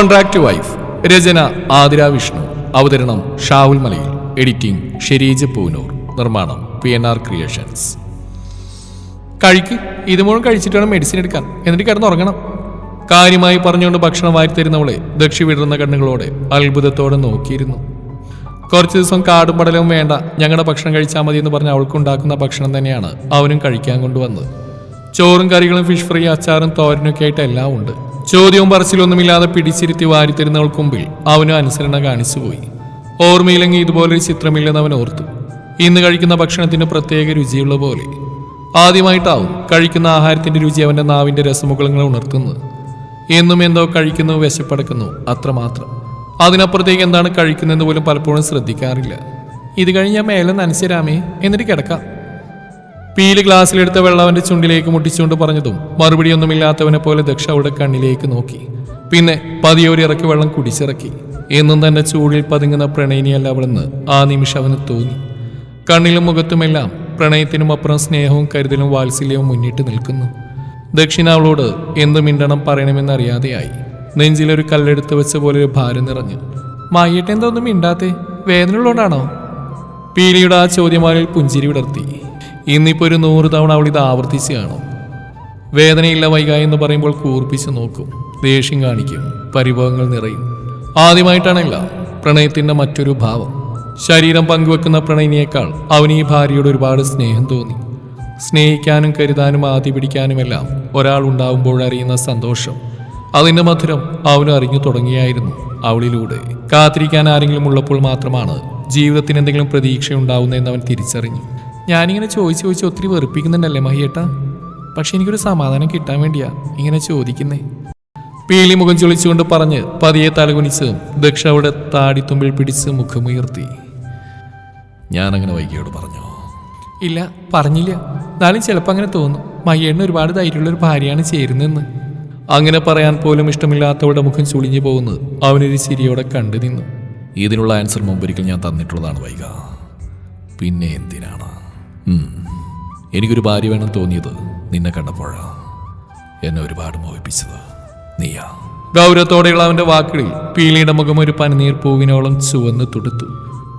Contract wife രചന ആതിര വിഷ്ണു. അവതരണം Shavul Malayil. Editing Shereej Poonoor. നിർമ്മാണം P N R creations. കഴിക്ക്. ഇത് മുഴുവൻ കഴിച്ചിട്ട് വേണം മെഡിസിൻ എടുക്കാൻ. എന്നിട്ട് കിടന്നുറങ്ങണം. കാര്യമായി പറഞ്ഞുകൊണ്ട് ഭക്ഷണം വാരിത്തരുന്നവളെ ദക്ഷി വിടർന്ന കണ്ണുകളോടെ അത്ഭുതത്തോടെ നോക്കിയിരുന്നു. കുറച്ച് ദിവസം കാടും പടലവും വേണ്ട. ഞങ്ങളുടെ ഭക്ഷണം കഴിച്ചാൽ മതി എന്ന് പറഞ്ഞ് അവൾക്കുണ്ടാക്കുന്ന ഭക്ഷണം തന്നെയാണ് അവനും കഴിക്കാൻ കൊണ്ടുവന്നത്. ചോറും കറികളും ഫിഷ് ഫ്രൈ അച്ചാറും തോരനൊക്കെ ആയിട്ട് എല്ലാം ഉണ്ട്. ചോദ്യവും പറച്ചിലൊന്നുമില്ലാതെ പിടിച്ചിരുത്തി വാരിത്തരുന്നവൾക്ക് മുമ്പിൽ അവനും അനുസരണ കാണിച്ചുപോയി. ഓർമ്മയിലെങ്കിൽ ഇതുപോലൊരു ചിത്രമില്ലെന്ന് അവൻ ഓർത്തു. ഇന്ന് കഴിക്കുന്ന ഭക്ഷണത്തിന് പ്രത്യേക രുചിയുള്ള പോലെ. ആദ്യമായിട്ടാവും കഴിക്കുന്ന ആഹാരത്തിന്റെ രുചി അവന്റെ നാവിന്റെ രസമുകളങ്ങളെ ഉണർത്തുന്നത്. എന്നും എന്തോ കഴിക്കുന്നു വിശപ്പടക്കുന്നു അത്രമാത്രം. അതിനപ്പുറത്തേക്ക് എന്താണ് കഴിക്കുന്നതെന്ന് പോലും പലപ്പോഴും ശ്രദ്ധിക്കാറില്ല. ഇത് കഴിഞ്ഞ് മേലെ നനച്ചരാമേ എന്നിട്ട് കിടക്കാം. പീൽ ഗ്ലാസ്സിലെടുത്ത വെള്ളം അവന്റെ ചുണ്ടിലേക്ക് മുട്ടിച്ചുകൊണ്ട് പറഞ്ഞതും മറുപടിയൊന്നുമില്ലാത്തവനെ പോലെ ദക്ഷ അവളുടെ കണ്ണിലേക്ക് നോക്കി. പിന്നെ പതിയോരി ഇറക്കി വെള്ളം കുടിച്ചിറക്കി. എന്നും തന്നെ ചൂടിൽ പതുങ്ങുന്ന പ്രണയിനിയല്ല അവളെന്ന് ആ നിമിഷം അവന് തോന്നി. കണ്ണിലും മുഖത്തുമെല്ലാം പ്രണയത്തിനും അപ്പുറം സ്നേഹവും കരുതലും വാത്സല്യവും മുന്നിട്ട് നിൽക്കുന്നു. ദക്ഷിണ അവളോട് എന്ത് മിണ്ടണം പറയണമെന്നറിയാതെയായി. നെഞ്ചിലൊരു കല്ലെടുത്ത് വെച്ച പോലെ ഒരു ഭാരം നിറഞ്ഞു. മായിട്ട് എന്തൊന്നും മിണ്ടാത്തേ? വേദനയുള്ളതുകൊണ്ടാണോ പീലിയുടെ ആ ചോദ്യമാരിൽ പുഞ്ചിരി വിടർത്തി. ഇന്നിപ്പോ ഒരു നൂറ് തവണ അവൾ ഇത് ആവർത്തിച്ച് കാണും വേദനയില്ല വൈക എന്ന് പറയുമ്പോൾ കൂർപ്പിച്ച് നോക്കും ദേഷ്യം കാണിക്കും പരിഭവങ്ങൾ നിറയും. ആദ്യമായിട്ടാണല്ല പ്രണയത്തിന്റെ മറ്റൊരു ഭാവം. ശരീരം പങ്കുവെക്കുന്ന പ്രണയിനിയേക്കാൾ അവന് ഈ ഭാര്യയോട് ഒരുപാട് സ്നേഹം തോന്നി. സ്നേഹിക്കാനും കരുതാനും ആദ്യ പിടിക്കാനുമെല്ലാം ഒരാൾ ഉണ്ടാവുമ്പോൾ അറിയുന്ന സന്തോഷം. അതിന്റെ മധുരം അവനും അറിഞ്ഞു തുടങ്ങിയായിരുന്നു അവളിലൂടെ. കാത്തിരിക്കാൻ ആരെങ്കിലും ഉള്ളപ്പോൾ മാത്രമാണ് ജീവിതത്തിന് എന്തെങ്കിലും പ്രതീക്ഷയുണ്ടാവുന്നതെന്ന് അവൻ തിരിച്ചറിഞ്ഞു. ഞാനിങ്ങനെ ചോദിച്ച് ചോദിച്ച് ഒത്തിരി വെറുപ്പിക്കുന്നുണ്ടല്ലേ മഹിയേട്ടാ? പക്ഷെ എനിക്കൊരു സമാധാനം കിട്ടാൻ വേണ്ടിയാ ഇങ്ങനെ ചോദിക്കുന്നേ. പീലി മുഖം ചൊളിച്ചുകൊണ്ട് പറഞ്ഞ് പതിയെ തലകുനിച്ച് ദക്ഷ അവിടെ താടിത്തുമ്പിൽ പിടിച്ച് മുഖമുയർത്തി. ഞാനങ്ങനെ വൈകിയോട് പറഞ്ഞു? ഇല്ല പറഞ്ഞില്ല. എന്നാലും ചിലപ്പോൾ അങ്ങനെ തോന്നും. മയ്യേണ്ണ ഒരുപാട് ധൈര്യമുള്ള ഒരു ഭാര്യയാണ് ചേരുന്നതെന്ന്. അങ്ങനെ പറയാൻ പോലും ഇഷ്ടമില്ലാത്തവരുടെ മുഖം ചുളിഞ്ഞു പോകുന്നത് അവനൊരു ചിരിയോടെ കണ്ടു നിന്നു. ഇതിനുള്ള ആൻസർ മുമ്പൊരിക്കൽ ഞാൻ തന്നിട്ടുള്ളതാണ് വൈക. പിന്നെ എന്തിനാണ്. എനിക്കൊരു ഭാര്യ വേണം തോന്നിയത് നിന്നെ കണ്ടപ്പോഴാ. എന്നെ ഒരുപാട് മോഹിപ്പിച്ചത്. നീയാ. ഗൗരവത്തോടെയുള്ള അവന്റെ വാക്കുകളിൽ പീലിയുടെ മുഖം ഒരു പനിനീർ പൂവിനോളം ചുവന്ന് തുടുത്തു.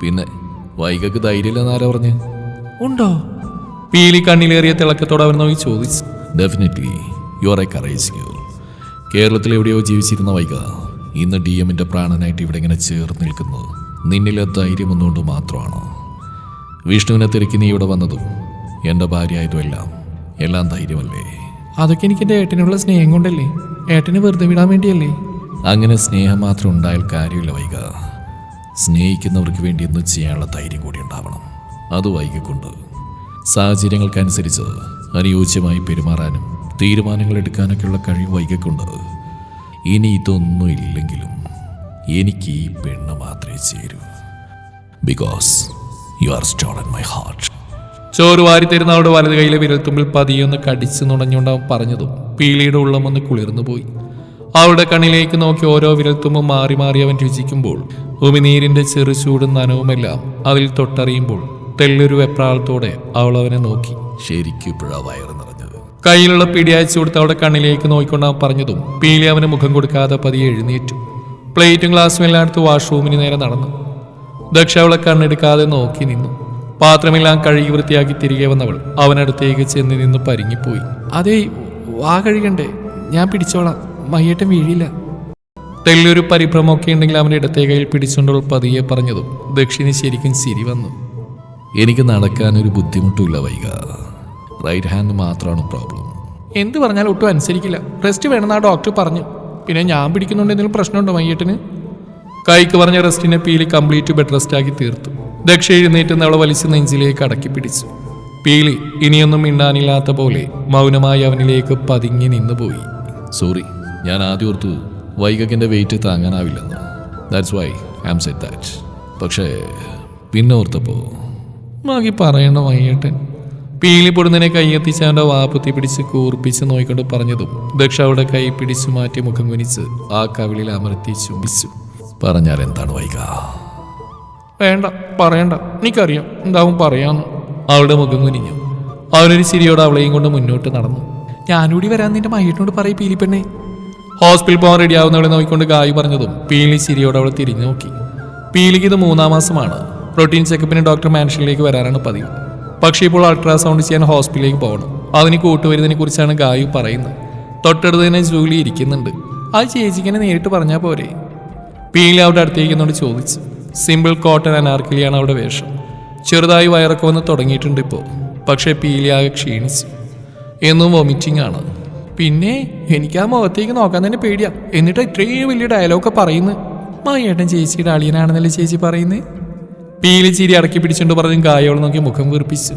പിന്നെ വൈകക്ക് ധൈര്യമില്ലെന്ന് ആരാ പറഞ്ഞ്? ഉണ്ടോ? പീലി കണ്ണിലേറിയ തിളക്കത്തോടെ അവൻ നോക്കി ചോദിച്ചു. Definitely you are a courage girl കേരളത്തിൽ എവിടെയോ ജീവിച്ചിരുന്ന വൈക ഇന്ന് ഡി എമ്മിന്റെ പ്രാണനായിട്ട് ഇവിടെ ഇങ്ങനെ ചേർന്ന് നിൽക്കുന്നത്. നിന്നിലെ ധൈര്യം ഒന്നുകൊണ്ട് മാത്രമാണ്? വിഷ്ണുവിനെ തിരക്കി നീ ഇവിടെ വന്നതും എന്റെ ഭാര്യ ആയതുമെല്ലാം എല്ലാം ധൈര്യമല്ലേ? അതൊക്കെ എനിക്ക് എന്റെ ഏട്ടനുള്ള സ്നേഹം കൊണ്ടല്ലേ? ഏട്ടനെ വെറുതെ വിടാൻ വേണ്ടിയല്ലേ? അങ്ങനെ സ്നേഹം മാത്രം ഉണ്ടായാൽ കാര്യമില്ല വൈക സ്നേഹിക്കുന്നവർക്ക് വേണ്ടി ഒന്നും ചെയ്യാനുള്ള ധൈര്യം കൂടി ഉണ്ടാവണം. അത് വൈകിക്കൊണ്ട്. സാഹചര്യങ്ങൾക്കനുസരിച്ച് അനുയോജ്യമായി പെരുമാറാനും തീരുമാനങ്ങൾ എടുക്കാനൊക്കെയുള്ള കഴിവ് വൈകിക്കൊണ്ട്. ഇനി ഇതൊന്നും ഇല്ലെങ്കിലും എനിക്ക് ഈ പെണ്ണ് മാത്രമേ ചേരൂ. Because you are stolen my heart ചോറ് വാരി തരുന്ന അവളുടെ വലത് കൈയിലെ വിരൽത്തുമ്പിൽ പതിയൊന്ന് കടിച്ചു നുണഞ്ഞുകൊണ്ട് അവൻ പറഞ്ഞതും പീലിയുടെ ഉള്ളം ഒന്ന് കുളിർന്നു പോയി. അവളുടെ കണ്ണിലേക്ക് നോക്കി ഓരോ വിരൽത്തുമ്പും മാറി മാറി അവൻ രുചിക്കുമ്പോൾ ഉമിനീരിന്റെ ചെറു ചൂടും നനവുമെല്ലാം അതിൽ തൊട്ടറിയുമ്പോൾ തെല്ലൊരു വെപ്രാളത്തോടെ അവൾ അവനെ നോക്കി. ശരിക്കും വയറ് നിറഞ്ഞത്. കയ്യിലുള്ള പിടി അയച്ചു കൊടുത്ത് അവളുടെ കണ്ണിലേക്ക് നോക്കിക്കൊണ്ട് അവൻ പറഞ്ഞതും പീലി അവന് മുഖം കൊടുക്കാതെ പതിയെ എഴുന്നേറ്റു. പ്ലേറ്റും ഗ്ലാസും എല്ലാം എടുത്ത് വാഷ്റൂമിന് നേരെ നടന്നു. ദക്ഷ അവളെ കണ്ണെടുക്കാതെ നോക്കി നിന്നു. പാത്രമെല്ലാം കഴുകി വൃത്തിയാക്കി തിരികെ വന്നവൾ അവനടുത്തേക്ക് ചെന്ന് നിന്ന് പരിങ്ങിപ്പോയി. അതേ വാ കഴുകണ്ടേ. ഞാൻ പിടിച്ചോളാം. മയ്യേട്ടൻ വീഴില്ല. തെല്ലൊരു പരിഭ്രമമൊക്കെ ഉണ്ടെങ്കിൽ അവന്റെ ഇടത്തെ കയ്യിൽ പിടിച്ചുകൊണ്ടവൾ പതിയെ പറഞ്ഞതും ദക്ഷിണി ശരിക്കും ചിരി വന്നു. എനിക്ക് നടക്കാനൊരു ബുദ്ധിമുട്ടില്ല വൈക. റൈറ്റ് ഹാൻഡ് മാത്രമാണ് പ്രോബ്ലം. എന്ത് പറഞ്ഞാലും ഒട്ടും അനുസരിക്കില്ല. റെസ്റ്റ് വേണമെന്ന് ആ ഡോക്ടർ പറഞ്ഞു. പിന്നെ ഞാൻ പിടിക്കുന്നുണ്ട് എന്തെങ്കിലും പ്രശ്നമുണ്ടോ മയ്യേട്ടന്? കൈക്ക് പറഞ്ഞ റെസ്റ്റിനെ പീലി കംപ്ലീറ്റ് ബെഡ് റെസ്റ്റ് ആക്കി തീർത്തു. ദക്ഷ എഴുന്നേറ്റ് അവളെ വലിച്ച് നെഞ്ചിലേക്ക് അടക്കി പിടിച്ചു. പീലി ഇനിയൊന്നും മിണ്ടാനില്ലാത്ത പോലെ മൗനമായി അവനിലേക്ക് പതുങ്ങി നിന്നുപോയി സോറി ഞാൻ ആദ്യം ഓർത്തു വൈകക്കിന്റെ weight താങ്ങാനാവില്ലെന്ന്. That's why I am set that പക്ഷേ പിന്നെ ഓർത്തപ്പോ മാഗി പറയണ്ട വൈകിട്ടൻ പീലി പൊടുന്നതിനെ കൈയെത്തിച്ച് അവന്റെ വാപ്പുത്തി പിടിച്ച് കൂർപ്പിച്ച് നോയിക്കൊണ്ട് പറഞ്ഞതും ദക്ഷ അവിടെ കൈ പിടിച്ചു മാറ്റി മുഖം കുനിച്ച് ആ കവിളിൽ അമർത്തി ചുംബിച്ചു. പറഞ്ഞാൽ എന്താണ് വൈക? വേണ്ട പറയണ്ട. എനിക്കറിയാം. എന്താവും പറയാന്ന് അവളുടെ മുഖം കുനിഞ്ഞു. അവനൊരു ശരിയോട് അവളെയും കൊണ്ട് മുന്നോട്ട് നടന്നു. ഞാനൂടി വരാൻ നിന്റെ മയ്യട്ടിനോട് പറയും പീലിപ്പെണ്ണേ ഹോസ്പിറ്റൽ പോകാൻ റെഡിയാവുന്നവളെ നോക്കിക്കൊണ്ട് ഗായ് പറഞ്ഞതും പീലി ശരിയോട് അവൾ തിരിഞ്ഞു നോക്കി. പീലിക്ക് ഇത് മൂന്നാം മാസമാണ്. പ്രോട്ടീൻ ചെക്കപ്പിന് ഡോക്ടർ മാൻഷനിലേക്ക് വരാനാണ് പതിവ്. പക്ഷേ ഇപ്പോൾ അൾട്രാസൗണ്ട് ചെയ്യാൻ ഹോസ്പിറ്റലിലേക്ക് പോകണം. അതിന് കൂട്ടുവരുന്നതിനെ കുറിച്ചാണ് ഗായു പറയുന്നത്. തൊട്ടടുത്ത് തന്നെ ജൂലി ഇരിക്കുന്നുണ്ട്. ആ ചേച്ചിക്കനെ നേരിട്ട് പറഞ്ഞാൽ പോരെ. പീലി അവിടെ അടുത്തേക്കുന്നോട് ചോദിച്ചു. സിമ്പിൾ കോട്ടൺ അനാർക്കിലിയാണ് അവിടെ വേഷം. ചെറുതായി വയറൊക്കെ വന്ന് തുടങ്ങിയിട്ടുണ്ട് ഇപ്പോൾ പക്ഷേ പീലി ആകെ ക്ഷീണിച്ചു. എന്നും വൊമിറ്റിംഗ് ആണ്. പിന്നെ എനിക്ക് ആ മുഖത്തേക്ക് നോക്കാൻ തന്നെ പേടിയാ. എന്നിട്ട് ഇത്രയും വലിയ ഡയലോഗൊക്കെ പറയുന്നു. മായേട്ടൻ ചേച്ചിയുടെ അളിയനാണെന്നല്ലേ ചേച്ചി പറയുന്നത് പീലി ചിരി അടക്കി പിടിച്ചുകൊണ്ട് പറഞ്ഞ് കായോളം നോക്കി മുഖം വീർപ്പിച്ചു.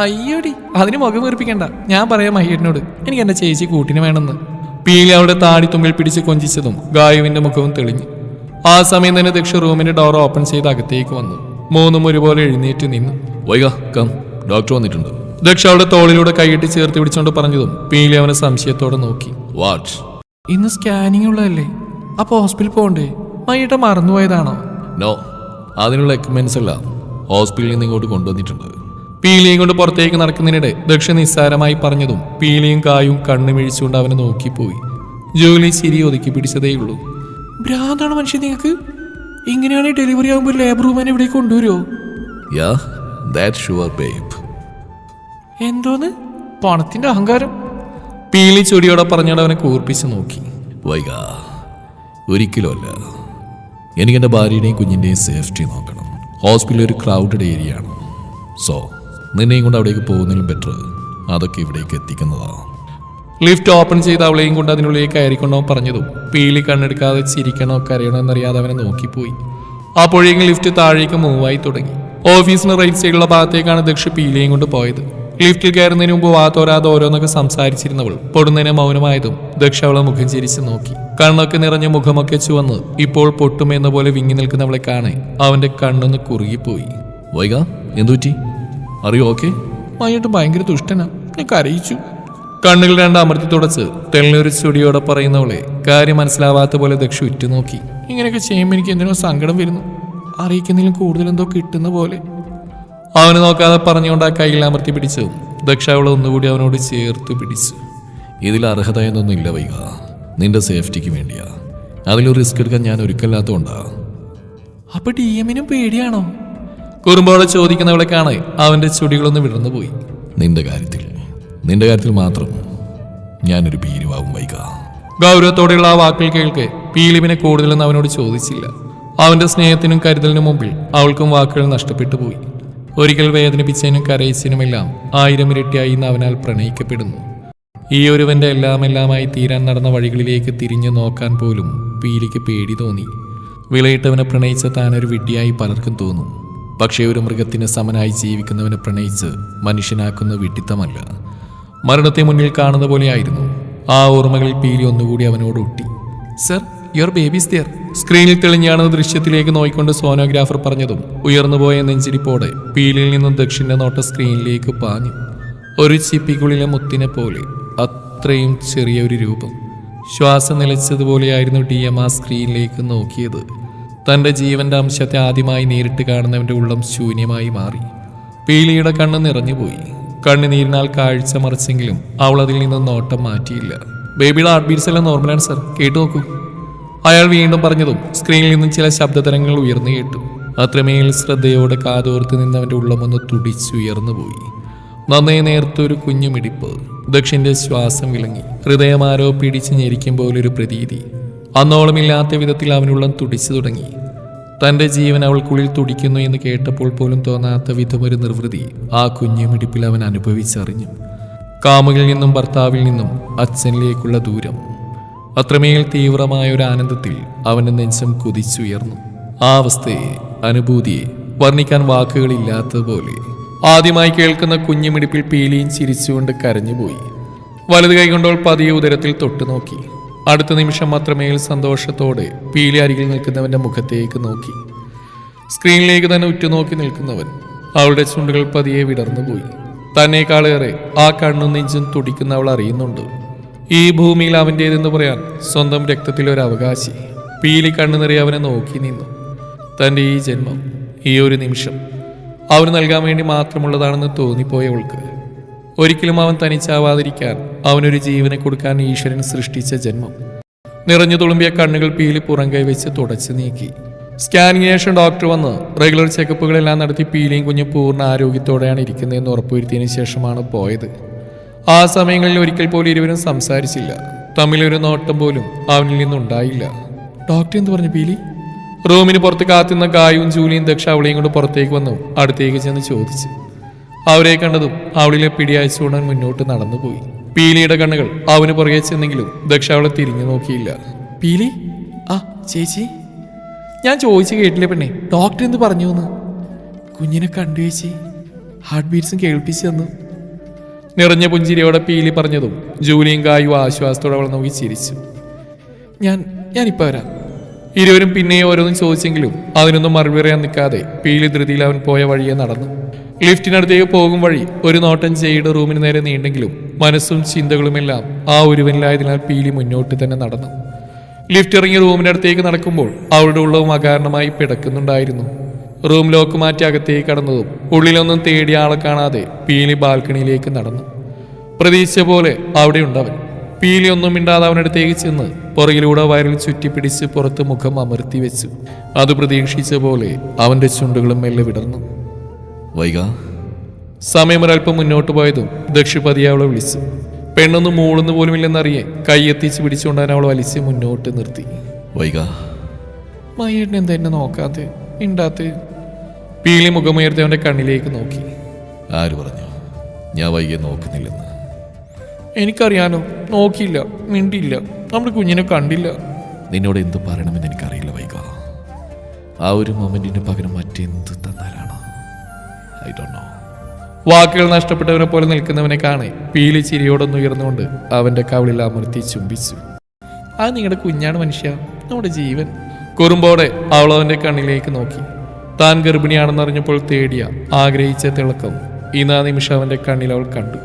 അയ്യോടി അതിന് മുഖം വീർപ്പിക്കണ്ട. ഞാൻ പറയാം മഹിയേട്ടനോട് എനിക്ക് എന്റെ ചേച്ചി കൂട്ടിന് വേണമെന്ന്. പീലി അവളുടെ താടി തുമ്പിൽ പിടിച്ച് കൊഞ്ചിച്ചതും ഗായുവിന്റെ മുഖവും തെളിഞ്ഞു. ആ സമയം തന്നെ ദക്ഷ റൂമിന്റെ ഡോർ ഓപ്പൺ ചെയ്ത് അകത്തേക്ക് വന്നു. മൂന്നും ഒരുപോലെ എഴുന്നേറ്റ് നിന്നു. വൈക കം. ഡോക്ടർ വന്നിട്ടുണ്ട്. ദക്ഷ അവളുടെ തോളിലൂടെ കൈയിട്ട് ചേർത്ത് പിടിച്ചോണ്ട് പറഞ്ഞതും പീലി അവനെ സംശയത്തോടെ നോക്കി. വാട്ട്? ഇന്ന് സ്കാനിങ് ഉള്ളതല്ലേ? അപ്പൊ ഹോസ്പിറ്റലിൽ പോകണ്ടേ? മൈയിട്ട മറന്നുപോയതാണോ? നോ അതിനുള്ള എക്യുപ്മെന്റ്സ് അല്ല ഹോസ്പിറ്റലിൽ നിന്ന് ഇങ്ങോട്ട് കൊണ്ടുവന്നിട്ടുണ്ട്. പീലിയും കൊണ്ട് പുറത്തേക്ക് നടക്കുന്നതിനിടെ ദക്ഷ നിസ്സാരമായി പറഞ്ഞതും പീലിയും കായും കണ്ണു മിഴിച്ചുകൊണ്ട് അവനെ നോക്കിപ്പോയി. ജോലി ചിരി ഒതുക്കി പിടിച്ചതേയുള്ളൂ. ഭ്രാന്താണ് മനുഷ്യൻ നിങ്ങൾക്ക് ഇങ്ങനെയാണ് ഡെലിവറി ആകുമ്പോൾ ലേബർ റൂമിനെ ഇവിടെ കൊണ്ടുവരുമോ യാ ദാറ്റ് ഷുവർ ബേബ് എന്തോന്ന്? പണത്തിന്റെ അഹങ്കാരം. പീലി ചൊടിയോടെ പറഞ്ഞോട് അവനെ കൂർപ്പിച്ച് നോക്കി. വൈക. ഒരിക്കലുമല്ല. എനിക്ക് എന്റെ ഭാര്യയുടെയും കുഞ്ഞിന്റെയും സേഫ്റ്റി നോക്കണം. ഹോസ്പിറ്റൽ ഒരു ക്രൗഡഡ് ഏരിയ ആണ്. സോ നിന്നെയും കൊണ്ട് അവിടേക്ക് പോകുന്നതിലും ബെറ്റർ അതൊക്കെ ഇവിടേക്ക് എത്തിക്കുന്നതാണ് ലിഫ്റ്റ് ഓപ്പൺ ചെയ്ത് അവളെയും കൊണ്ട് അതിനുള്ളിലേക്ക് കയറിക്കൊണ്ടോ പറഞ്ഞതും പീലി കണ്ണെടുക്കാതെ ചിരിക്കണോ കരയണോ എന്നറിയാതെ അവനെ നോക്കിപ്പോയി. അപ്പോഴേക്കും ലിഫ്റ്റ് താഴേക്ക് മൂവായി തുടങ്ങി. ഓഫീസിന് റൈറ്റ് സൈഡുള്ള ഭാഗത്തേക്കാണ് ദക്ഷ പീലിയും കൊണ്ട് പോയത്. ലിഫ്റ്റിൽ കയറുന്നതിന് മുമ്പ് വാത്തോരാതെ ഓരോന്നൊക്കെ സംസാരിച്ചിരുന്നവൾ പൊടുന്നതിനെ മൗനമായതും ദക്ഷ അവളെ മുഖം ചിരിച്ച് നോക്കി. കണ്ണൊക്കെ നിറഞ്ഞ മുഖമൊക്കെ ചുവന്ന് ഇപ്പോൾ പൊട്ടുമെന്ന പോലെ വിങ്ങി നിൽക്കുന്നവളെ കാണെ അവന്റെ കണ്ണൊന്ന് കുറുകിപ്പോയി. വൈക എന്തുപറ്റി? അറിയോ ഓക്കെ മയ്യിട്ട് ഭയങ്കര ദുഷ്ടനാ. ഞാൻ കരയിച്ചു. കണ്ണുകൾ രണ്ട് അമർത്തി തുടച്ച് തെളിഞ്ഞൊരു ചുടിയോടെ പറയുന്നവളെ കാര്യം മനസ്സിലാവാത്ത പോലെ ദക്ഷി ഉറ്റുനോക്കി. ഇങ്ങനെയൊക്കെ ചെയ്യുമ്പോൾ എനിക്ക് എന്തിനോ സങ്കടം വരുന്നു. അറിയിക്കുന്നതിലും കൂടുതൽ എന്തോ കിട്ടുന്ന പോലെ. അവന് നോക്കാതെ പറഞ്ഞുകൊണ്ട് ആ കയ്യിൽ അമർത്തി പിടിച്ചു ദക്ഷ അവളെ ഒന്നുകൂടി അവനോട് ചേർത്ത് പിടിച്ചു. ഇതിൽ അർഹത എന്നൊന്നും ഇല്ല വൈക. നിന്റെ സേഫ്റ്റിക്ക് വേണ്ടിയാ. അതിലൊരു റിസ്ക് എടുക്കാൻ ഞാൻ ഒരുക്കല്ലാത്തതുകൊണ്ടാ അപ്പൊ ഡി എമ്മിനും പേടിയാണോ? കുറുമ്പോടെ ചോദിക്കുന്നവളെ കാണെ അവന്റെ ചുടികളൊന്ന് വിടർന്നു പോയി നിന്റെ കാര്യത്തിൽ നിന്റെ കാര്യത്തിൽ മാത്രം ഞാനൊരു ഭീരുവാകും വൈക. ഗൗരവത്തോടെയുള്ള ആ വാക്കുകൾ കേൾക്കെ പീലിമിനെ കൂടുതലൊന്നും അവനോട് ചോദിച്ചില്ല. അവന്റെ സ്നേഹത്തിനും കരുതലിനും മുമ്പിൽ അവൾക്കും വാക്കുകൾ നഷ്ടപ്പെട്ടു പോയി. ഒരിക്കൽ വേദനിപ്പിച്ചതിനും കരയിച്ചതിനുമെല്ലാം ആയിരം ഇരട്ടിയായി ഇന്ന് അവനാൽ പ്രണയിക്കപ്പെടുന്നു. ഈ ഒരുവന്റെ എല്ലാമെല്ലാമായി തീരാൻ നടന്ന വഴികളിലേക്ക് തിരിഞ്ഞു നോക്കാൻ പോലും പീലിക്ക് പേടി തോന്നി. വിളയിട്ടവനെ പ്രണയിച്ച താനൊരു വിഡ്ഢിയായി പലർക്കും തോന്നും. പക്ഷേ ഒരു മൃഗത്തിന് സമനായി ജീവിക്കുന്നവനെ പ്രണയിച്ച് മനുഷ്യനാക്കുന്ന വിഡിത്തമല്ല മരണത്തെ മുന്നിൽ കാണുന്ന പോലെയായിരുന്നു. ആ ഓർമ്മകളിൽ പീലി ഒന്നുകൂടി അവനോട് ഒട്ടി. സർ യുവർ ബേബീസ് ദിയർ സ്ക്രീനിൽ തെളിഞ്ഞാണ് ദൃശ്യത്തിലേക്ക് നോയിക്കൊണ്ട് സോനോഗ്രാഫർ പറഞ്ഞതും. ഉയർന്നുപോയ നെഞ്ചിരിപ്പോടെ പീലിൽ നിന്നും ദക്ഷിണ നോട്ട സ്ക്രീനിലേക്ക് പാഞ്ഞു. ഒരു ചിപ്പിക്കുള്ളിലെ മുത്തിനെ പോലെ അത്രയും ചെറിയൊരു രൂപം. ശ്വാസം നിലച്ചതുപോലെയായിരുന്നു ഡി എം ആ സ്ക്രീനിലേക്ക് നോക്കിയത്. തന്റെ ജീവന്റെ അംശത്തെ ആദ്യമായി നേരിട്ട് കാണുന്നവന്റെ ഉള്ളം ശൂന്യമായി മാറി. പീലിയുടെ കണ്ണ് നിറഞ്ഞുപോയി. കണ്ണുനീരിനാൽ കാഴ്ച മറിച്ചെങ്കിലും അവൾ അതിൽ നിന്ന് നോട്ടം മാറ്റിയില്ല. ബേബിയുടെ ഹാർട്ട് ബീറ്റ്സ് എല്ലാം നോർമലാണ് സർ കേട്ടു നോക്കൂ. അയാൾ വീണ്ടും പറഞ്ഞതും സ്ക്രീനിൽ നിന്നും ചില ശബ്ദതരങ്ങൾ ഉയർന്നു കേട്ടു. അത്രമേൽ ശ്രദ്ധയോടെ കാതോർത്ത് നിന്നവന്റെ ഉള്ളമൊന്ന് തുടിച്ചുയർന്നു പോയി. നന്നേ നേർത്തൊരു കുഞ്ഞുമിടിപ്പ് ദക്ഷിന്റെ ശ്വാസം വിളങ്ങി ഹൃദയമാരോ പിടിച്ച് ഞെരിക്കും പോലൊരു പ്രതീതി. അന്നോളമില്ലാത്ത വിധത്തിൽ അവനുള്ളം തുടിച്ചു തുടങ്ങി. തന്റെ ജീവൻ അവൾക്കുള്ളിൽ തുടിക്കുന്നു എന്ന് കേട്ടപ്പോൾ പോലും തോന്നാത്ത വിധമൊരു നിർവൃതി ആ കുഞ്ഞുമിടിപ്പിൽ അവൻ അനുഭവിച്ചറിഞ്ഞു. കാമുകിൽ നിന്നും ഭർത്താവിൽ നിന്നും അച്ഛനിലേക്കുള്ള ദൂരം. അത്രമേൽ തീവ്രമായ ഒരു ആനന്ദത്തിൽ അവന്റെ നെഞ്ചം കുതിച്ചുയർന്നു. ആ അവസ്ഥയെ അനുഭൂതിയെ വർണിക്കാൻ വാക്കുകളില്ലാത്തതുപോലെ ആദ്യമായി കേൾക്കുന്ന കുഞ്ഞുമിടിപ്പിൽ പീലിയും ചിരിച്ചുകൊണ്ട് കരഞ്ഞുപോയി. വലത് കൈകൊണ്ടവൾ പതിയെ ഉദരത്തിൽ തൊട്ടു നോക്കി അടുത്ത നിമിഷം മാത്രമേൽ സന്തോഷത്തോടെ പീലി അരികിൽ നിൽക്കുന്നവന്റെ മുഖത്തേക്ക് നോക്കി. സ്ക്രീനിലേക്ക് തന്നെ ഉറ്റുനോക്കി നിൽക്കുന്നവൻ അവളുടെ ചുണ്ടുകൾ പതിയെ വിടർന്നുപോയി തന്നെക്കാളേറെ ആ കണ്ണും നെഞ്ചും തുടിക്കുന്ന അവൾ അറിയുന്നുണ്ട്. ഈ ഭൂമിയിൽ അവന്റേതെന്ന് പറയാൻ സ്വന്തം രക്തത്തിലെ ഒരു അവകാശി പീലി കണ്ണു നിറയെ അവനെ നോക്കി നിന്നു. തന്റെ ഈ ജന്മം ഈ ഒരു നിമിഷം അവന് നൽകാൻ വേണ്ടി മാത്രമുള്ളതാണെന്ന് തോന്നിപ്പോയവൾക്ക് ഒരിക്കലും അവൻ തനിച്ചാവാതിരിക്കാൻ അവനൊരു ജീവനെ കൊടുക്കാൻ ഈശ്വരൻ സൃഷ്ടിച്ച ജന്മം. നിറഞ്ഞു തുളുമ്പിയ കണ്ണുകൾ പീലി പുറം കൈവച്ച് തുടച്ചു നീക്കി. സ്കാനിങ്ങിന് ശേഷം ഡോക്ടർ വന്ന് റെഗുലർ ചെക്കപ്പുകളെല്ലാം നടത്തി പീലിയും കുഞ്ഞ് പൂർണ ആരോഗ്യത്തോടെയാണ് ഇരിക്കുന്നതെന്ന് ഉറപ്പുവരുത്തിയതിന് ശേഷമാണ് പോയത്. ആ സമയങ്ങളിൽ ഒരിക്കൽ പോലും ഇരുവരും സംസാരിച്ചില്ല. തമ്മിലൊരു നോട്ടം പോലും അവനിൽ നിന്നുണ്ടായില്ല. ഡോക്ടർ എന്ത് പറഞ്ഞു പീലി? റൂമിന് പുറത്ത് കാത്തുന്ന ഗായും ജൂലിയും ദക്ഷ അവളെയും കൊണ്ട് പുറത്തേക്ക് വന്നു അടുത്തേക്ക് ചെന്ന് ചോദിച്ചു. അവരെ കണ്ടതും അവളിലെ പിടിയയച്ചുകൊണ്ട് മുന്നോട്ട് നടന്നുപോയി. പീലിയുടെ കണ്ണുകൾ അവന് പുറകെ ചെന്നെങ്കിലും ദക്ഷ അവളെ തിരിഞ്ഞു നോക്കിയില്ല. പീലി? ആ ചേച്ചി? ഞാൻ ചോദിച്ചു കേട്ടില്ലേ പെണ്ണെ? ഡോക്ടർ എന്ത് പറഞ്ഞു എന്ന് കുഞ്ഞിനെ കണ്ടു ചേച്ചി. ഹാർട്ട് ബീറ്റ്സും കേൾപ്പിച്ചു തന്നു. നിറഞ്ഞ പുഞ്ചിരിയോടെ പീലി പറഞ്ഞതും ജൂലിയും കായു ആശ്വാസത്തോടെ അവൾ നോക്കി ചിരിച്ചു. ഞാൻ ഞാനിപ്പോൾ വരാം. ഇരുവരും പിന്നെയും ഓരോന്നും ചോദിച്ചെങ്കിലും അതിനൊന്നും മറുപടി പറയാൻ നിൽക്കാതെ പീലി ധൃതിയിൽ അവൻ പോയ വഴിയെ നടന്നു. ലിഫ്റ്റിനടുത്തേക്ക് പോകും വഴി ഒരു നോട്ടം ചെയ്യുടെ റൂമിന് നേരെ നീണ്ടെങ്കിലും മനസ്സും ചിന്തകളുമെല്ലാം ആ ഒരുവനിലായതിനാൽ പീലി മുന്നോട്ട് തന്നെ നടന്നു. ലിഫ്റ്റ് ഇറങ്ങി റൂമിനടുത്തേക്ക് നടക്കുമ്പോൾ അവളുടെ ഉള്ളവും അകാരണമായി പിടക്കുന്നുണ്ടായിരുന്നു. റൂം ലോക്ക് മാറ്റി അകത്തേക്ക് കടന്നതും ഉള്ളിലൊന്നും തേടിയ ആളെ കാണാതെ പീലി ബാൽക്കണിയിലേക്ക് നടന്നു. പ്രതീക്ഷിച്ച പോലെ അവിടെ ഉണ്ടവൻ പീലി ഒന്നും മിണ്ടാതെ അവനടുത്തേക്ക് ചെന്ന് പുറകിലൂടെ വയറിൽ ചുറ്റിപ്പിടിച്ച് പുറത്ത് മുഖം അമർത്തി വെച്ചു. അത് പ്രതീക്ഷിച്ച പോലെ അവന്റെ ചുണ്ടുകളും മെല്ലെ വിടർന്നു. വൈക. സമയം ഒരല്പം മുന്നോട്ട് പോയതും ദക്ഷിപതിയെ അവളെ വിളിച്ചു. പെണ്ണൊന്നും മൂളുന്നു പോലുമില്ലെന്നറിയെ കൈയെത്തിച്ച് പിടിച്ചുകൊണ്ടാൻ അവൾ വലിച്ച് മുന്നോട്ട് നിർത്തി. വൈക. മയ്യേട്ടൻ എന്താ എന്നെ നോക്കാതെ പീളി പീലി മുഖമുയർത്തി അവന്റെ കണ്ണിലേക്ക് നോക്കി. ആര് പറഞ്ഞു? ഞാൻ വൈകിയെ നോക്കുന്നില്ലെന്ന്. എനിക്കറിയാനോ. നോക്കിയില്ല. മിണ്ടിയില്ല. നമ്മുടെ കുഞ്ഞിനെ കണ്ടില്ല. നിന്നോട് എന്ത് പറയണമെന്ന് എനിക്കറിയില്ല വൈക. ആ ഒരു മൊമെന്റിന് പകരം മറ്റെന്ത് ഐ ഡോ നോ വാക്കുകൾ നഷ്ടപ്പെട്ടവനെ പോലെ നിൽക്കുന്നവനെ കാണെ. പീലി ചിരിയോടൊന്നുയർന്നുകൊണ്ട് അവന്റെ കവിളിൽ അമർത്തി ചുംബിച്ചു. അത് നിങ്ങളുടെ കുഞ്ഞാണ് മനുഷ്യ. നമ്മുടെ ജീവൻ. കുറുമ്പോടെ അവൾ അവന്റെ കണ്ണിലേക്ക് നോക്കി. താൻ ഗർഭിണിയാണെന്നറിഞ്ഞപ്പോൾ തേടിയ ആഗ്രഹിച്ച തിളക്കം ഇന്ന് ആ നിമിഷം അവന്റെ കണ്ണിൽ അവൾ കണ്ടു.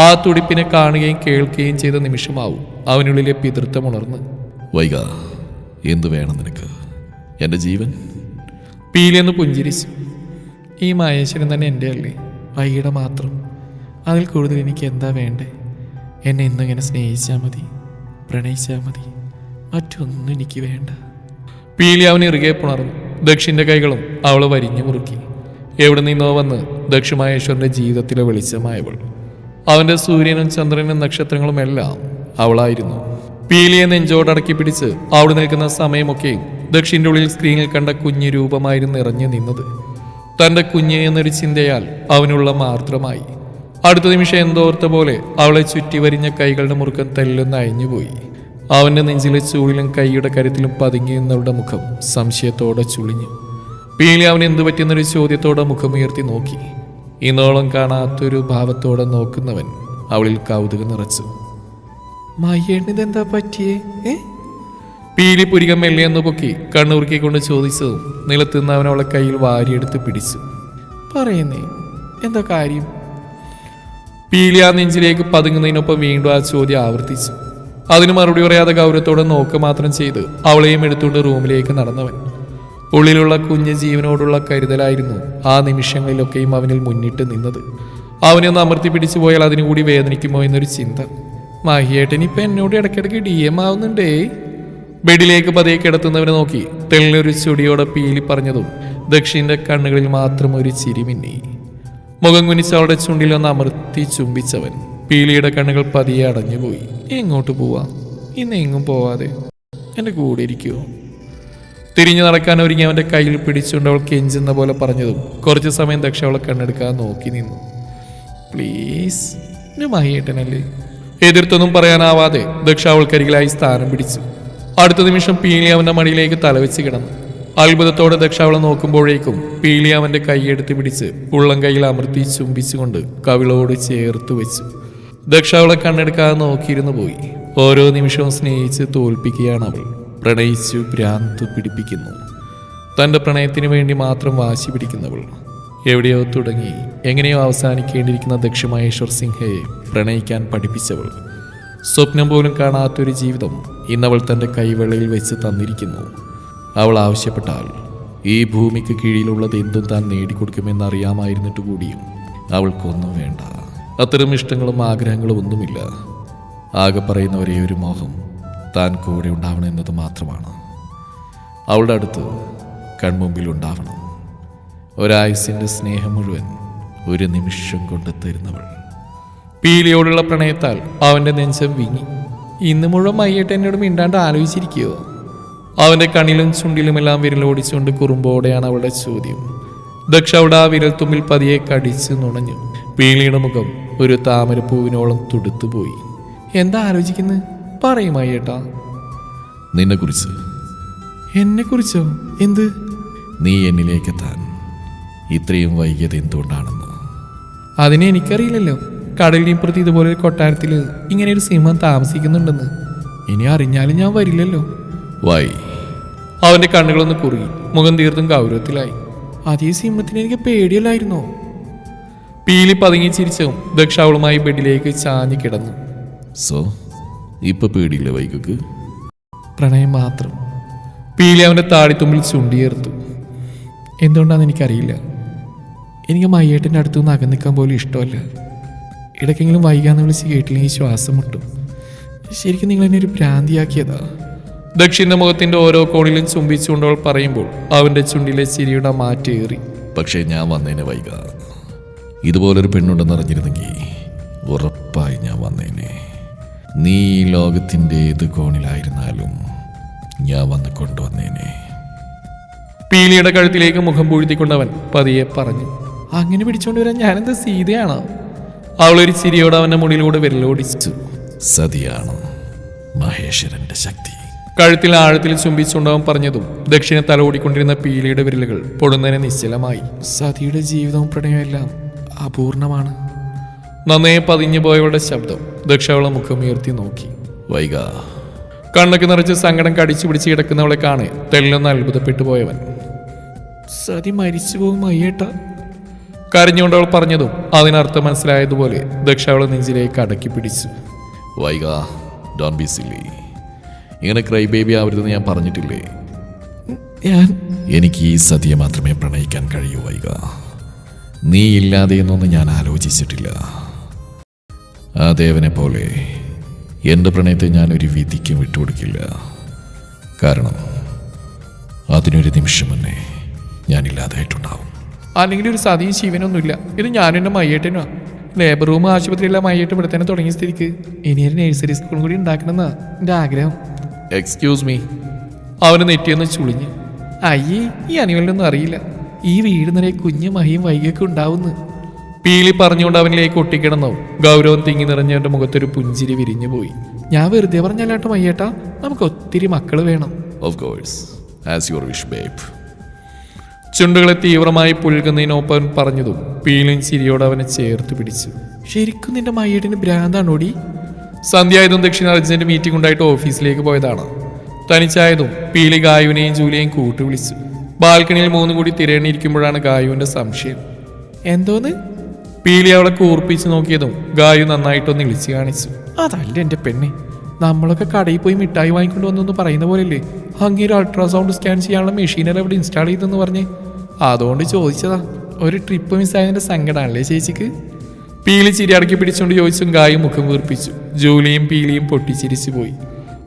ആ തുടിപ്പിനെ കാണുകയും കേൾക്കുകയും ചെയ്ത നിമിഷമാവും അവനുള്ളിലെ പിതൃത്വം ഉണർന്ന്. വൈക എന്ത് വേണം നിനക്ക്? എന്റെ ജീവൻ? പീലിയെന്ന് പുഞ്ചിരിച്ചു. ഈ മഹേശ്വരൻ തന്നെ എന്റെ അല്ലേ? വൈകിയുടെ മാത്രം. അതിൽ കൂടുതൽ എനിക്ക് എന്താ വേണ്ടേ? എന്നെ ഇന്നിങ്ങനെ സ്നേഹിച്ചാൽ മതി പ്രണയിച്ചാൽ മതി. മറ്റൊന്നും എനിക്ക് വേണ്ട. പീലി അവൻ ഇറുകെ പുണർന്നു. ദക്ഷിന്റെ കൈകളും അവൾ വരിഞ്ഞു മുറുക്കി. എവിടെ നിന്നോ വന്ന് ദക്ഷ മഹേശ്വരന്റെ ജീവിതത്തിലെ വെളിച്ചമായവൾ. അവന്റെ സൂര്യനും ചന്ദ്രനും നക്ഷത്രങ്ങളും എല്ലാം അവളായിരുന്നു. പീലിയെ നെഞ്ചോടടക്കി പിടിച്ച് അവിടെ നിൽക്കുന്ന സമയമൊക്കെയും ദക്ഷിന്റെ ഉള്ളിൽ സ്ക്രീനിൽ കണ്ട കുഞ്ഞു രൂപമായിരുന്നു നിറഞ്ഞു നിന്നത്. തന്റെ കുഞ്ഞ് എന്നൊരു ചിന്തയാൽ അവനുള്ള മാത്രമായി. അടുത്ത നിമിഷം എന്തോർത്ത പോലെ അവളെ ചുറ്റി വരിഞ്ഞ കൈകളുടെ മുറുക്കം തെല്ലൊന്ന് അയഞ്ഞുപോയി അവന്റെ നെഞ്ചിലെ ചൂടിലും കൈയുടെ കരുത്തിലും പതുങ്ങി നിന്നവളുടെ മുഖം സംശയത്തോടെ ചുളിഞ്ഞു. പീലി അവൻ എന്തു പറ്റിയെന്നൊരു ചോദ്യത്തോടെ മുഖമുയർത്തി നോക്കി. ഇന്നോളം കാണാത്തൊരു ഭാവത്തോടെ നോക്കുന്നവൻ അവളിൽ കൗതുകം നിറച്ചു. മയ്യേണിതെന്താ പറ്റിയേ? ഏ? പീലി പുരികം മെല്ലെന്ന് പൊക്കി കണ്ണുറുക്കിക്കൊണ്ട് ചോദിച്ചതും നിലത്തുനിന്ന് അവൻ അവളെ കയ്യിൽ വാരിയെടുത്ത് പിടിച്ചു. പറയുന്നേ എന്താ കാര്യം? പീലി ആ നെഞ്ചിലേക്ക് പതുങ്ങുന്നതിനൊപ്പം വീണ്ടും ആ ചോദ്യം ആവർത്തിച്ചു. അതിന് മറുപടി പറയാതെ ഗൗരവത്തോടെ നോക്കുക മാത്രം ചെയ്ത് അവളെയും എടുത്തുകൊണ്ട് റൂമിലേക്ക് നടന്നവൻ. ഉള്ളിലുള്ള കുഞ്ഞ് ജീവനോടുള്ള കരുതലായിരുന്നു ആ നിമിഷങ്ങളിലൊക്കെയും അവനിൽ മുന്നിട്ട് നിന്നത്. അവനെ ഒന്ന് അമർത്തി പിടിച്ചു പോയാൽ അതിനുകൂടി വേദനിക്കുമോ എന്നൊരു ചിന്ത. മാഹിയേട്ടൻ ഇപ്പം എന്നോട് ഇടയ്ക്കിടയ്ക്ക് ഡി എം ആവുന്നുണ്ടേ. ബെഡിലേക്ക് പതിയെ കിടത്തുന്നവനെ നോക്കി തെളിഞ്ഞൊരു ചുടിയോടെ പീലി പറഞ്ഞതും ദക്ഷിന്റെ കണ്ണുകളിൽ മാത്രം ഒരു ചിരി മിന്നി. മുഖം കുനിച്ച് അവളുടെ ചുണ്ടിൽ ഒന്ന് അമർത്തി ചുംബിച്ചവൻ പീലിയുടെ കണ്ണുകൾ പതിയെ അടഞ്ഞുപോയി. എങ്ങോട്ട് പോവാ. ഇന്ന് എങ്ങും പോവാതെ. എന്റെ കൂടെ ഇരിക്കുമോ തിരിഞ്ഞു നടക്കാൻ ഒരുങ്ങി അവന്റെ കയ്യിൽ പിടിച്ചുകൊണ്ട് അവൾ കെഞ്ചുന്ന പോലെ പറഞ്ഞതും കുറച്ചു സമയം ദക്ഷ അവളെ കണ്ണെടുക്കാൻ നോക്കി നിന്നു. പ്ലീസ് മഹിയേട്ടനല്ലേ എതിർത്തൊന്നും പറയാനാവാതെ ദക്ഷ അവൾക്കരികിലായി സ്ഥാനം പിടിച്ചു. അടുത്ത നിമിഷം പീലി അവന്റെ മടിയിലേക്ക് തലവെച്ച് കിടന്നു. അത്ഭുതത്തോടെ ദക്ഷ അവളെ നോക്കുമ്പോഴേക്കും പീലി കൈയെടുത്ത് പിടിച്ച് ഉള്ളം കൈയിൽ അമർത്തി ചുംബിച്ചുകൊണ്ട് കവിളോട് ചേർത്ത് വെച്ചു. ദക്ഷ കണ്ണെടുക്കാതെ നോക്കിയിരുന്നു പോയി. ഓരോ നിമിഷവും സ്നേഹിച്ച് തോൽപ്പിക്കുകയാണ് അവൾ. പ്രണയിച്ചു ഭ്രാന്ത് പിടിപ്പിക്കുന്നു. തന്റെ പ്രണയത്തിന് വേണ്ടി മാത്രം വാശി പിടിക്കുന്നവൾ എവിടെയോ തുടങ്ങി. എങ്ങനെയോ അവസാനിക്കേണ്ടിയിരിക്കുന്ന ദക്ഷമഹേശ്വർ സിംഹയെ പ്രണയിക്കാൻ പഠിപ്പിച്ചവൾ. സ്വപ്നം പോലും കാണാത്തൊരു ജീവിതം ഇന്നവൾ തന്റെ കൈവെള്ളയിൽ വെച്ച് തന്നിരിക്കുന്നു. അവൾ ആവശ്യപ്പെട്ടാൽ ഈ ഭൂമിക്ക് കീഴിലുള്ളത് എന്തും താൻ നേടിക്കൊടുക്കുമെന്ന് അറിയാമായിരുന്നിട്ട് കൂടിയും അവൾക്കൊന്നും വേണ്ട. അത്തരം ഇഷ്ടങ്ങളും ആഗ്രഹങ്ങളും ഒന്നുമില്ല. ആകെ പറയുന്ന ഒരേ ഒരു മോഹം താൻ കൂടെ ഉണ്ടാവണം എന്നത് മാത്രമാണ്. അവളുടെ അടുത്ത് കൺമുമ്പിൽ ഉണ്ടാവണം. ഒരായുസിന്റെ സ്നേഹം മുഴുവൻ ഒരു നിമിഷം കൊണ്ട് തരുന്നവൾ. പീലിയോടുള്ള പ്രണയത്താൽ അവന്റെ നെഞ്ചം വിങ്ങി. ഇന്ന് മുഴുവൻ മയ്യട്ട് എന്നോട് മിണ്ടാണ്ട് ആലോചിച്ചിരിക്കുകയോ അവന്റെ കണ്ണിലും ചുണ്ടിലുമെല്ലാം വിരലോടിച്ചുകൊണ്ട് കുറുമ്പോടെയാണ് അവളുടെ ചോദ്യം. ദക്ഷ അവിടെ ആ വിരൽത്തുമ്പിൽ പതിയെ കടിച്ചു നുണഞ്ഞു. പീളിയുടെ മുഖം ഒരു താമരപ്പൂവിനോളം തുടുത്തുപോയി. എന്താ ആലോചിക്കുന്നത് പറയും മയ്യേട്ടാ. നിന്നെക്കുറിച്ച്. എന്നെക്കുറിച്ചോ? എന്ത്? നീ എന്നിലേക്കെത്താൻ ഇത്രയും വൈകിയത് എന്തുകൊണ്ടാണെന്ന്. അതിനെ എനിക്കറിയില്ലല്ലോ കടലിനിപ്പുറത്ത് ഇതുപോലെ ഒരു കൊട്ടാരത്തിൽ ഇങ്ങനെ ഒരു സിംഹം താമസിക്കുന്നുണ്ടെന്ന്. ഇനി അറിഞ്ഞാലും ഞാൻ വരില്ലല്ലോ. വൈ. അവന്റെ കണ്ണുകളൊന്ന് കുറുകി. മുഖം തീർത്തും ഗൗരവത്തിലായി. അതേ സിംഹത്തിന് എനിക്ക് പേടിയല്ലായിരുന്നോ? പീലി പതുങ്ങി ചിരിച്ചും. ദക്ഷ അവളുമായി ബെഡിലേക്ക് ചാഞ്ഞു കിടന്നു. സോ ഇപ്പൊ പേടിയില്ല വൈകുക്ക്? പ്രണയം മാത്രം. പീലി അവന്റെ താടിത്തുമ്പിൽ ചുണ്ടിയേർത്തു. എന്തുകൊണ്ടാണെന്ന് എനിക്കറിയില്ല. എനിക്ക് മയ്യേട്ടന്റെ അടുത്തുനിന്ന് അകന്നിക്കാൻ പോലും ഇഷ്ടമല്ല. ഇടയ്ക്കെങ്കിലും വൈകാന്ന് വിളിച്ച് കേട്ടില്ലെങ്കിൽ ശ്വാസം മുട്ടും. ശരിക്കും നിങ്ങൾ എന്നെ ഒരു ഭ്രാന്തിയാക്കിയതാ. ദക്ഷിണ മുഖത്തിന്റെ ഓരോ കോണിലും ചുംബിച്ചുകൊണ്ടവൾ പറയുമ്പോൾ അവന്റെ ചുണ്ടിലെ ചിരിയുടെ മാറ്റേറി പക്ഷേ ഞാൻ വന്നേനെ വൈക. ഇതുപോലൊരു പെണ്ണുണ്ടെന്ന് അറിഞ്ഞിരുന്നെങ്കിൽ ഉറപ്പായി ഞാൻ വന്നേനെ. നീ ഈ ലോകത്തിന്റെ ഏത് കോണിലായിരുന്നാലും ഞാൻ വന്ന് കൊണ്ടുവന്നേനെ. പീലിയുടെ കഴുത്തിലേക്ക് മുഖം പൂഴ്ത്തിക്കൊണ്ടവൻ പതിയെ പറഞ്ഞു അങ്ങനെ പിടിച്ചോണ്ട് വരാൻ ഞാനെന്താ സീതയാണോ? അവളൊരു ചിരിയോടെ അവന്റെ മുടിയിലൂടെ വിരലോടിച്ചു. സതിയാണ് മഹേശ്വരന്റെ ശക്തി. കഴുത്തിൽ ആഴത്തിൽ ചുംബിച്ചുണ്ടാവും പറഞ്ഞതും ദക്ഷിണ തല തലോടിക്കൊണ്ടിരുന്ന പീലിയുടെ വിരലുകൾ പൊടുന്നതിനെ നിശ്ചലമായി. സതിയുടെ ജീവിതവും പ്രണയമെല്ലാം അപൂർണമാണ്. നന്നേ പതിഞ്ഞു പോയവളുടെ ശബ്ദം മുഖമുയർത്തി മുഖം ഉയർത്തി നോക്കി. വൈക കണ്ണൊക്കെ നിറച്ച് സങ്കടം കടിച്ചു പിടിച്ച് കിടക്കുന്നവളെ കാണെ തെല്ലൊന്ന് അത്ഭുതപ്പെട്ടു പോയവൻ. സതി മരിച്ചു പോകും അയ്യേട്ട കരഞ്ഞുകൊണ്ട് അവൾ പറഞ്ഞതും അതിനർത്ഥം മനസ്സിലായതുപോലെ ദക്ഷ അവളെ നെഞ്ചിലേക്ക് അടക്കി പിടിച്ചു. വൈക ഡോൺ ബി സില്ലി ഇങ്ങനെ ക്രൈ ബേബി ആവരുതെന്ന് ഞാൻ പറഞ്ഞിട്ടില്ലേ? ഞാൻ എനിക്ക് ഈ സതിയെ മാത്രമേ പ്രണയിക്കാൻ കഴിയൂ വൈക നീ ഇല്ലാതെ എന്നൊന്നും ഞാൻ ആലോചിച്ചിട്ടില്ല. ആ ദേവനെ പോലെ എന്റെ പ്രണയത്തെ ഞാൻ ഒരു വിധിക്കും വിട്ടുകൊടുക്കില്ല. കാരണം അതിനൊരു നിമിഷം മുന്നേ ഞാൻ ഇല്ലാതായിട്ടുണ്ടാവും അല്ലെങ്കിൽ ഒരു സതിയും ശിവനൊന്നുമില്ല. ഇത് ഞാനും എന്റെ മയ്യേട്ടനുമാ. ലേബർ റൂം ആശുപത്രിയെല്ലാം മയ്യേട്ട് ഇവിടെ തന്നെ തുടങ്ങിയ സ്ഥിതിക്ക്. ഇനി ഒരു നഴ്സറി സ്കൂളും കൂടി ഉണ്ടാക്കണമെന്നാ എന്റെ ആഗ്രഹം. എക്സ്ക്യൂസ് മീ അവന് നെറ്റിയൊന്ന് ചുളിഞ്ഞ്. അയ്യേ ഈ അനിമലിനൊന്നും അറിയില്ല. ഈ വീട് നിറയെ കുഞ്ഞു മഹിയും വൈകിയൊക്കെ ഉണ്ടാവുന്നു. പീലി പറഞ്ഞുകൊണ്ട് അവനിലേക്ക് ഒട്ടിക്കിടന്നു. ഗൗരവം തിങ്ങി നിറഞ്ഞവന്റെ മുഖത്തൊരു പുഞ്ചിരി വിരിഞ്ഞു പോയി. ഞാൻ വെറുതെ പറഞ്ഞല്ലാട്ടോ മയ്യേട്ടാ. നമുക്ക് ഒത്തിരി മക്കൾ വേണം. Of course as your wish babe ചുണ്ടുകളെ തീവ്രമായി പുൽകുന്നതിനൊപ്പം പറഞ്ഞതും പീലിൻ ചിരിയോട് അവനെ ചേർത്ത് പിടിച്ചു. ശരിക്കും നിന്റെ മയ്യടിന് ഭ്രാന്താണോടി? സന്ധ്യായതും ദക്ഷിണ അർജന്റ് മീറ്റിംഗ് ഉണ്ടായിട്ട് ഓഫീസിലേക്ക് പോയതാണ്. തനിച്ചായതും? പീലി ഗായുവിനെയും ജൂലിയെയും കൂട്ടു വിളിച്ചു ബാൽക്കണിയിൽ മൂന്ന് കൂടി തിരയണിയിരിക്കുമ്പോഴാണ് ഗായുവിന്റെ സംശയം. എന്തോന്ന്? പീലി അവളെ കൂർപ്പിച്ച് നോക്കിയതും ഗായു നന്നായിട്ടൊന്ന് ഇളിച്ചു കാണിച്ചു. അതല്ല എന്റെ പെണ്ണെ നമ്മളൊക്കെ കടയിൽ പോയി മിഠായി വാങ്ങിക്കൊണ്ട് വന്നു പറയുന്ന പോലെയല്ലേ? അങ്ങേര് അൾട്രാസൗണ്ട് സ്കാൻ ചെയ്യാനുള്ള മെഷീനറി അവിടെ ഇൻസ്റ്റാൾ ചെയ്തെന്ന് പറഞ്ഞേ? അതുകൊണ്ട് ചോദിച്ചതാ. ഒരു ട്രിപ്പ് മിസ്സായതിന്റെ സങ്കടമാണല്ലേ ചേച്ചിക്ക്? പീലി ചിരി അടക്കി പിടിച്ചുകൊണ്ട് ചോദിച്ചും ഗായു മുഖം വീർപ്പിച്ചു. ജൂലിയും പീലിയും പൊട്ടിച്ചിരിച്ചു പോയി.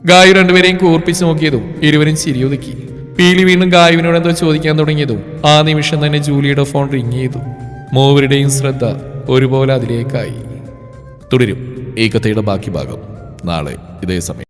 ഗായു രണ്ടുപേരെയും കൂർപ്പിച്ചു നോക്കിയതും ഇരുവരും ചിരി ഒതുക്കി. പീലി വീണ്ടും ഗായുവിനോട് എന്തോ ചോദിക്കാൻ തുടങ്ങിയതും ആ നിമിഷം തന്നെ ജൂലിയുടെ ഫോൺ റിങ് ചെയ്തു. മൂവരുടെയും ശ്രദ്ധ ഒരുപോലെ അതിലേക്കായി. തുടരും ഈ കഥയുടെ ബാക്കി ഭാഗം നാളെ ഇതേ സമയം.